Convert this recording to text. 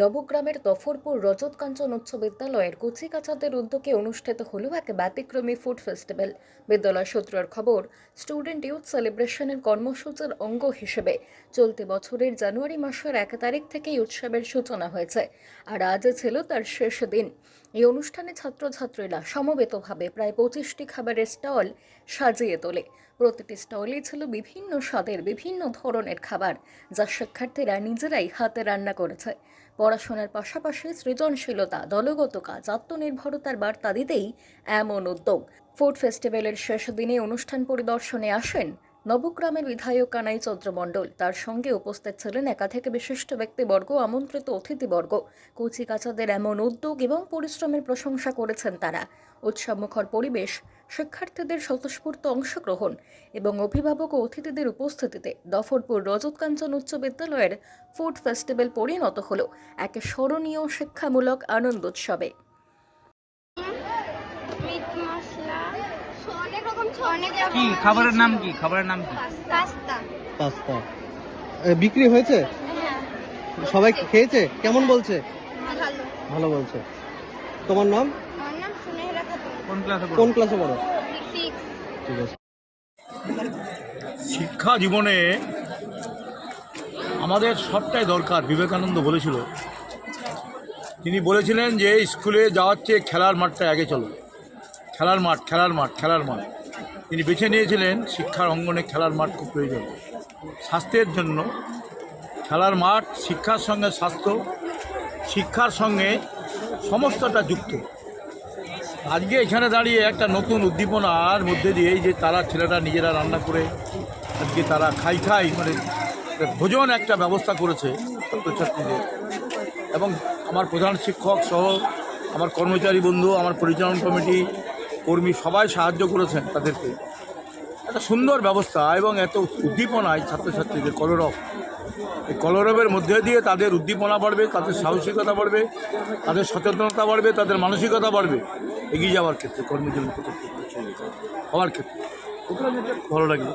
নবগ্রামের দফরপুর রজত কাঞ্চন উচ্চ বিদ্যালয়ের কুচিকাচাদের উদ্যোগে অনুষ্ঠিত হল এক ব্যতিক্রমী ফুড ফেস্টিভ্যাল। বিদ্যালয় সূত্রের খবর, স্টুডেন্ট ইউথ সেলিব্রেশনের কর্মসূচির অঙ্গ হিসেবে চলতি বছরের জানুয়ারি মাসের এক তারিখ থেকেই উৎসবের সূচনা হয়েছে, আর আজ ছিল তার শেষ দিন। এই অনুষ্ঠানে ছাত্রছাত্রীরা সমবেতভাবে প্রায় পঁচিশটি খাবারের স্টল সাজিয়ে তোলে। প্রতিটি স্টলেই ছিল বিভিন্ন স্বাদের বিভিন্ন ধরনের খাবার, যা শিক্ষার্থীরা নিজেরাই হাতে রান্না করেছে। পড়াশোনার পাশাপাশি সৃজনশীলতা, দলগত কাজ, আত্মনির্ভরতার বার্তা দিতেই এমন উদ্যোগ। ফুড ফেস্টিভ্যালের শেষ দিনে অনুষ্ঠান পরিদর্শনে আসেন নবগ্রামের বিধায়ক কানাই চন্দ্র মণ্ডল তার সঙ্গে উপস্থিত ছিলেন একাধিক বিশিষ্ট ব্যক্তিবর্গ, আমন্ত্রিত অতিথিবর্গ। কচিকাচাদের এমন উদ্যোগ এবং পরিশ্রমের প্রশংসা করেছেন তারা। উৎসবমুখর পরিবেশ, শিক্ষার্থীদের স্বতঃস্ফূর্ত অংশগ্রহণ এবং অভিভাবক ও অতিথিদের উপস্থিতিতে দফরপুর রজত কাঞ্চন উচ্চ বিদ্যালয়ের ফুড ফেস্টিভ্যাল পরিণত হল এক স্মরণীয় শিক্ষামূলক আনন্দোৎসবে মিট মশলা অনেক রকম অনেক রকম কি? খাবারের নাম কি? খাবারের নাম কি? পাস্তা। পাস্তা। বিক্রি হয়েছে? হ্যাঁ। সবাই খেয়েছে? কেমন বলছে? ভালো। ভালো বলছে। তোমার নাম? আমার নাম সুনেহরা খাতুন। কোন ক্লাসে কোন ক্লাসে পড়ো? ঠিক আছে। শিক্ষা জীবনে আমাদের সবটাই দরকার বিবেকানন্দ বলেছিল। তিনি বলেছিলেন যে স্কুলে যাওয়ার চেয়ে খেলার মাঠটা আগে চলো। খেলার মাঠ খেলার মাঠ খেলার মাঠ। তিনি বেছে নিয়েছিলেন, শিক্ষার অঙ্গনে খেলার মাঠ খুব প্রয়োজন। স্বাস্থ্যের জন্য খেলার মাঠ শিক্ষার সঙ্গে স্বাস্থ্য, শিক্ষার সঙ্গে সমস্তটা যুক্ত। আজকে এখানে দাঁড়িয়ে একটা নতুন উদ্দীপনার মধ্যে দিয়ে যে তারা ছেলেরা নিজেরা রান্না করে, আজকে তারা খাই খাই মানে ভোজন একটা ব্যবস্থা করেছে ছাত্রছাত্রীদের। এবং আমার প্রধান শিক্ষক সহ আমার কর্মচারী বন্ধু, আমার পরিচালন কমিটি কর্মী সবাই সাহায্য করেছেন তাদেরকে। একটা সুন্দর ব্যবস্থা এবং এত উদ্দীপনায় ছাত্রছাত্রীদের কলরব। এই কলরবের মধ্যে দিয়ে তাদের উদ্দীপনা বাড়বে, তাদের সাহসিকতা বাড়বে, তাদের সচেতনতা বাড়বে, তাদের মানসিকতা বাড়বে। এগিয়ে যাওয়ার ক্ষেত্রে কর্মীদের হওয়ার ক্ষেত্রে। ভালো লাগল।